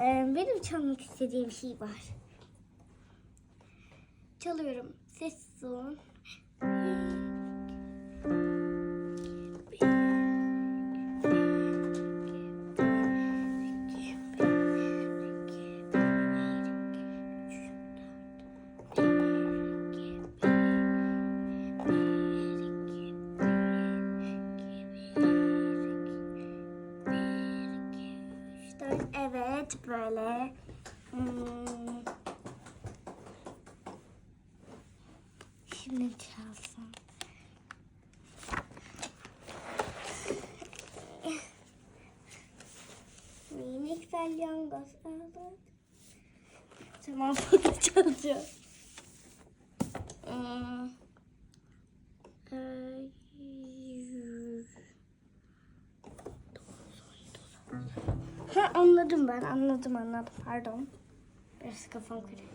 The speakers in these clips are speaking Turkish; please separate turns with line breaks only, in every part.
Ee, benim çalmak istediğim şey var. Çalıyorum. Sessiz olun. Evet böyle. Hmm. Şimdi çalsam. Minik salyangoz evet. Tamam bunu çalacağım. Hmm. Ee, Ha anladım ben anladım anladım pardon. Biraz kafam karıştı.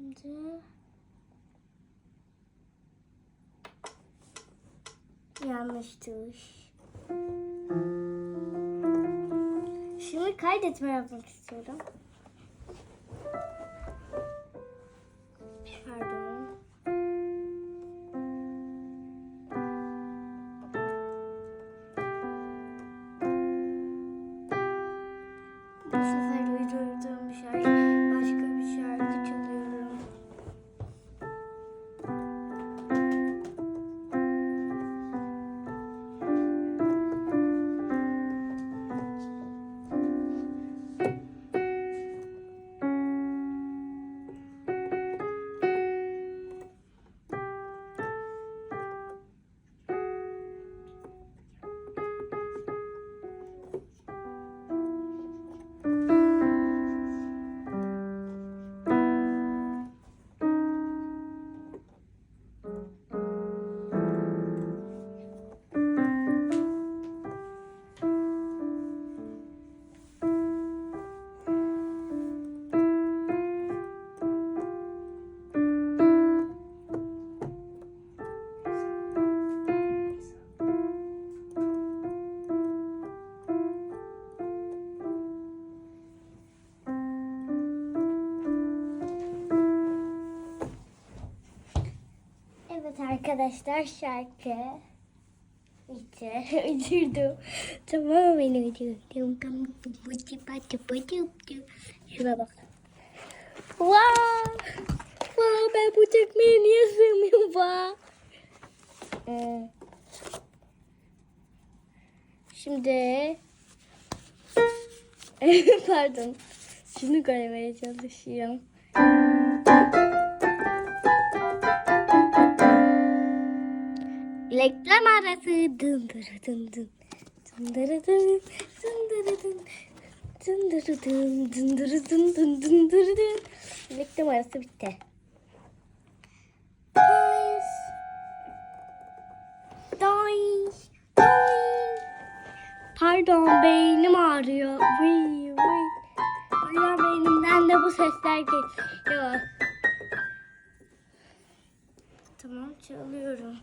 Şimdi yanlış tuş. Şimdi kaydetme yapmak istiyorum. Arkadaşlar şarkı bitti. Uydurdum. Tamamen uydurdum. Şuna bak. Wow! Wow ben bu tekmeye niye sığmıyorum wow? Ee, Şimdi pardon. Şunu görmeye çalışıyorum. Reklam arası dındırı dın dın. Dındırı dın dındırı dın. Dındırı dın dındırı dın dın dındırı dın. Reklam arası bitti. Dois. Dois. Dois. Pardon beynim ağrıyor. Vıy vıy. Acaba beynimden de bu sesler geliyor. Tamam çalıyorum.